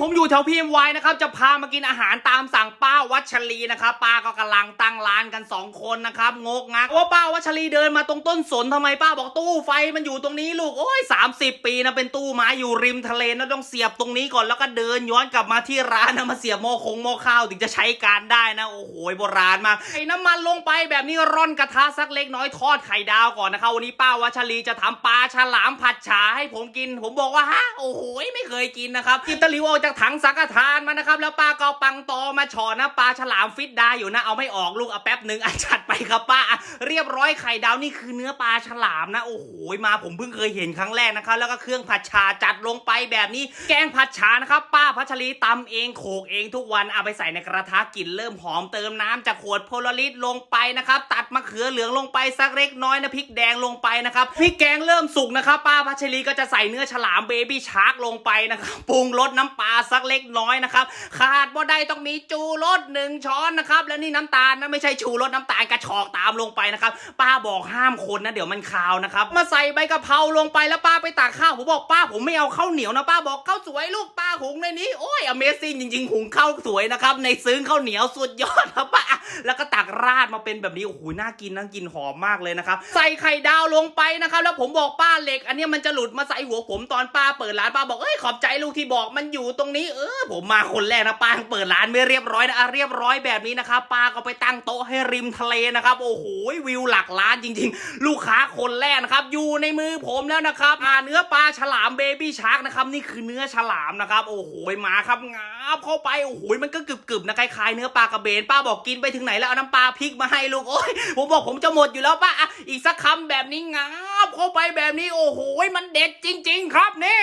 ผมอยู่แถวพีเอ็มวนะครับ จะพามากินอาหารตามสั่งป้าวัชรีนะครับ ป้าก็กำลังตั้งร้านกัน 2 คนนะครับ งกงักว่าป้าวัชรีเดินมาตรงต้นสนทำไมป้าบอกตู้ไฟมันอยู่ตรงนี้ลูก โอ้ย30ปีนะเป็นตู้ไม้อยู่ริมทะเลนะต้องเสียบตรงนี้ก่อนแล้วก็เดินย้อนกลับมาที่ร้านนะมาเสียบหม้อคงหม้อข้าวถึงจะใช้การได้นะโอ้โหโบราณมากใส่น้ำมันลงไปแบบนี้ร่อนกระทะสักเล็กน้อยทอดไข่ดาวก่อนนะครับวันนี้ป้าวัชรีจะทำปลาฉลามผัดฉาให้ผมกิน ผมบอกว่าฮะโอ้โหไม่เคยกินนะครับจิบตะลิวออกจากถังสังฆทานมานะครับ แล้วป้าก็เอปังตอมาฉอนะปลาฉลามฟิตได้อยู่นะเอาไม่ออกลูกเอาแป๊บหนึ่งอาจัดไปครับป้า เรียบร้อยไข่ดาวนี่คือเนื้อปลาฉลามนะ โอ้โหมาผมเพิ่งเคยเห็นครั้งแรกนะครับ แล้วก็เครื่องผัดฉาจัดลงไปแบบนี้ แกงผัดฉานะครับ ป้าพัชรีตำเองโขกเองทุกวันเอาไปใส่ในกระทะกลิ่นเริ่มหอมเติมน้ำจากขวดโพลาริสลงไปนะครับ ตัดมะเขือเหลืองลงไปสักเล็กน้อยนะพริกแดงลงไปนะครับพริกแกงเริ่มสุกนะครับป้าพัชรีก็จะใส่เนื้อฉลามเบบี้ชาร์กลงไปนะครับปรุงรสน้ำปลาสักเล็กน้อยนะครับขาดบ่ได้ต้องมีจูรสหนึ่งช้อนนะครับ และนี่น้ำตาลนะไม่ใช่ชูรสน้ำตาลกระชอกตามลงไปนะครับ ป้าบอกห้ามคนนะ เดี๋ยวมันคาวนะครับ มาใส่ใบกะเพราลงไปแล้วป้าไปตักข้าวผมบอกป้าผมไม่เอาข้าวเหนียวนะป้าบอกข้าวสวยลูกป้า หุงในนี้โอ้ย Amazing จริง ๆ หุงข้าวสวยนะครับ ในซึ้งข้าวเหนียวสุดยอดครับป้าแล้วก็ตักราดมาเป็นแบบนี้โอ้โหน่ากินน่ากินหอมมากเลยนะครับใส่ไข่ดาวลงไปนะครับ แล้วผมบอกป้าเหล็ก อันนี้มันจะหลุดมาใส่หัวผมตอนป้าเปิดร้านป้าบอกเอ้ยขอบใจลูกที่บอกมันอยู่ตรงนี้เออผมมาคนแรกนะป้าเปิดร้านไม่เรียบร้อยนะอะเรียบร้อยแบบนี้นะครับป้าก็ไปตั้งโต๊ะให้ริมทะเลนะครับโอ้โหวิวหลักล้านจริง ๆ ลูกค้าคนแรกนะครับอยู่ในมือผมแล้วนะครับอ่าเนื้อปลาฉลามเบบี้ชาร์กนะครับนี่คือเนื้อฉลามนะครับโอ้โหมาครับงาบเข้าไปโอ้โหมันก็กรึบๆนะคล้ายๆเนื้อปลากระเบนป้าบอกกินไปถึงไหนแล้วเอาน้ำปลาพริกมาให้ลูกโอ้ยผมบอกผมจะหมดอยู่แล้วป้าอะอีกสักคำแบบนี้งาบเข้าไปแบบนี้โอ้โหมันเด็ดจริง ๆ ครับนี่